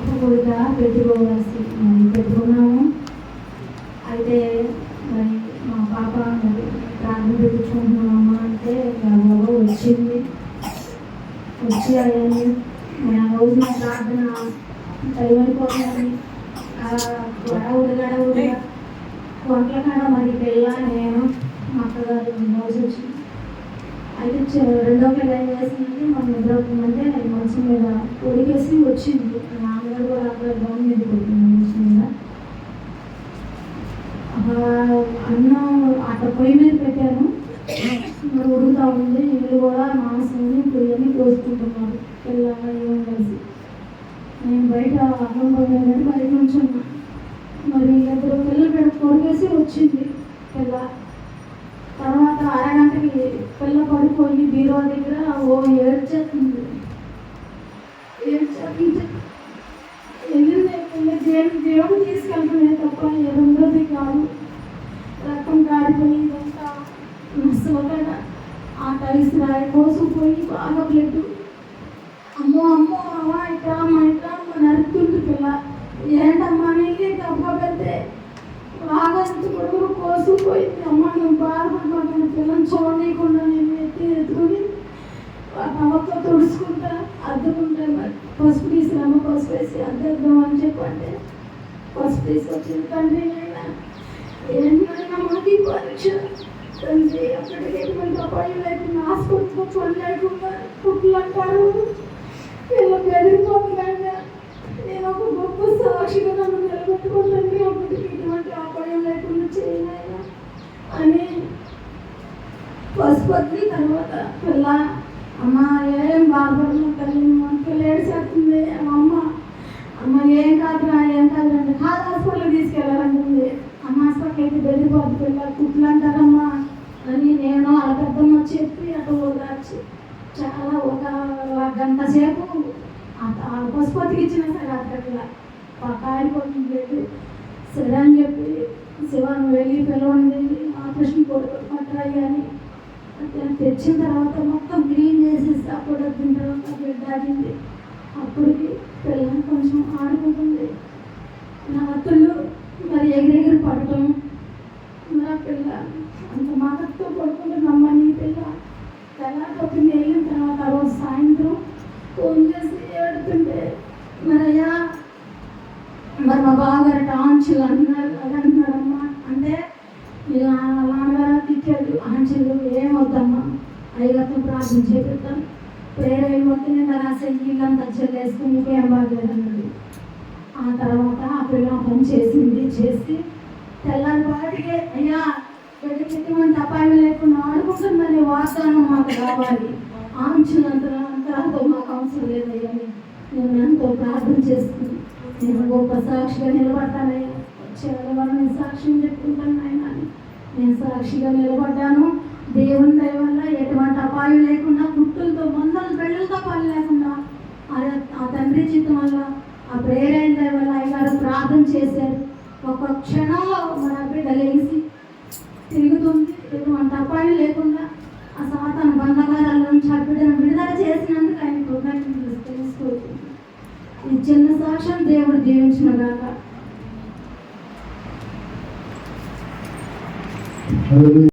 గొప్ప పెట్టుకోవాల్సి మరి పెట్టుకున్నాము. అయితే మరి మా పాప మరి ప్రాణం పెట్టుకుంటున్నామా అంటే గర్వంగా వచ్చింది. వచ్చి అయ్యాను మరి ఆ రోజు నా ప్రార్థన టైమైపోతుందని ఉడగడ గడవుడుగా వంటల కాడ మరి పిల్ల నేను మా అక్కగారు రోజు వచ్చి అయితే రెండో పెళ్ళి ఏం చేసిందంటే మా నిద్రపోతుందంటే మంచం మీద ఉడికేసి వచ్చింది. నాన్నగారు కూడా అక్కడ డౌన్ మీద కొడుతుంది మంచం మీద. అన్నం అక్కడ పొయ్యి మీద పెట్టాను. మరి ఉడుకుతా ఉంది. ఇల్లు కూడా మాంసం పొయ్యని కోసుకుంటున్నారు. పిల్లలు ఏం కలిసి నేను బయట అన్నం పోయాను బయట నుంచున్నా మరి ఇద్దరు పిల్లలు పెడ కొడుకేసి వచ్చింది. పిల్ల తర్వాత అరగంటకి పిల్ల పడిపోయి బీరో దగ్గర ఓ ఏడ్చేస్తుంది ఏడ్చేస్తుంది వెళ్ళింది వెళ్ళి దేవుడు దేవుడు తీసుకెళ్తున్నాయి తప్ప ఏదుండదు కాదు. రక్తం కారిపోయి ఇదంతా నష్టపడ్డా ఆ టైస్ రాయి పోయి బాగా బ్లడ్ అమ్మో అమ్మో అవ్వ ఇట్లా మా ఇట్లా అమ్మ నరుకుతుంది పిల్ల. ఏ బాగా కొడుకు కోసుకుపోయింది అమ్మ నేను బాధపడిపోతాను పిల్లని చూడనీయకుండా నేను ఎత్తి ఎత్తుకుని నవ్వతో తుడుచుకుంటా అద్దుకుంటా పసుపు పసుపు అమ్మ పసుపు వేసి అద్దెద్దాం అని చెప్పంటే పసుపు తీసుకొచ్చింది తండ్రి అయినా మాకు పరీక్ష. తండ్రి అక్కడికి ఎటువంటి అపాయం లేకుండా ఆసుపత్రిలో పని లేకుండా కుట్లు అంటారు. పిల్ల బెదిరిపోతున్నాగా నేను ఒక గొప్ప సాక్షిగా నన్ను నిలబెట్టుకోండి అప్పటికి ఇటువంటి అపాయం లేకుండా అని పసుపత్రి తర్వాత పిల్ల అమ్మ ఏం బాధపడను తల్లి మనకి ఏడ్చేస్తుంది అమ్మ అమ్మ ఏం కాదురా ఏం కాదురా. అంటే కాదు హాస్పిటల్కి తీసుకెళ్ళాలంటుంది. అమ్మ హాస్పిటల్కి అయితే బెదిరిపోద్దు పిల్ల కుట్లు అంటారమ్మా అని నేను ఆ పెద్దమ్మ చెప్పి అటు ఓదార్చి చాలా ఒక గంట సేపు ఆ- ఆ ఇచ్చిన సరే అక్కడ కాయలు లేదు సరే అని చెప్పి శివాను వెళ్ళి పిలవండి ఆపరేషన్ కొడుకు పట్టాయి అని తెచ్చిన తర్వాత మొత్తం క్లీన్ చేసేసి అప్పుడు వచ్చిన తర్వాత బిడ్డ ఆగింది అప్పటికి పిల్లలు కొంచెం ఆడుకుంటుంది నా అత్తలు మరి ఎగిరెగిరి పడటం నా పిల్ల అంత మాటతో పడుకుంటున్నమ్మ నీ పిల్ల తెల్లారి వెళ్ళిన తర్వాత ఆ రోజు సాయంత్రం ఫోన్ చేసి ఏడుతుంటే మరి అయ్యా మరి మా బావగారు టాన్చులు అన్నారు అది అంటున్నారమ్మా అంటే ఇలా నాన్నగారు తిట్టాడు. ఆంచులు ఏమవుతామ్మా అయ్యగారితో ప్రార్థన చేపెడతాను ప్రేర అయిపోతే నేను రాసే ఇల్లంతా చెల్లేసుకుని నీకేం బాగలేదన్నాడు. ఆ తర్వాత ఆ పిల్ల పని చేసింది చేసి తెల్లారి అయ్యా అయ్యా బిడ్డకి ఎటువంటి అపాయం లేకుండా ఆడుకుంటుందని వాగ్దానం మాకు కావాలి ఆంచులంతా అంతరాతో మాకు అవసరం లేదయ్యా. నేను ఎంతో ప్రార్థన చేస్తుంది నేను గొప్ప సాక్షిగా నిలబడ్డానయ్యా వచ్చేవాళ్ళు నేను సాక్ష్యం చెప్పుకుంటాను ఆయన నేను సాక్షిగా నిలబడ్డాను. దేవుని దయ వల్ల ఎటువంటి అపాయం లేకుండా గుట్టులతో మందలు పెళ్ళలతో పని లేకుండా ఆ- ఆ తండ్రి చిత్తం వల్ల ఆ ప్రేరైన దయ వల్ల అయ్యగారు ప్రార్థన చేశారు. ఒక క్షణంలో మన బిడ్డ లేచి తిరుగుతుంది ఎటువంటి అపాయం లేకుండా ఆ సాతాను బంధకారాల నుంచి ఆ బిడ్డను విడుదల చేసినందుకు ఆయన కృతజ్ఞతలు తెలుసుకుంటుంది ఈ చిన్న సాక్ష్యం దేవుడు దీవించిన గాక. హల్లెలూయా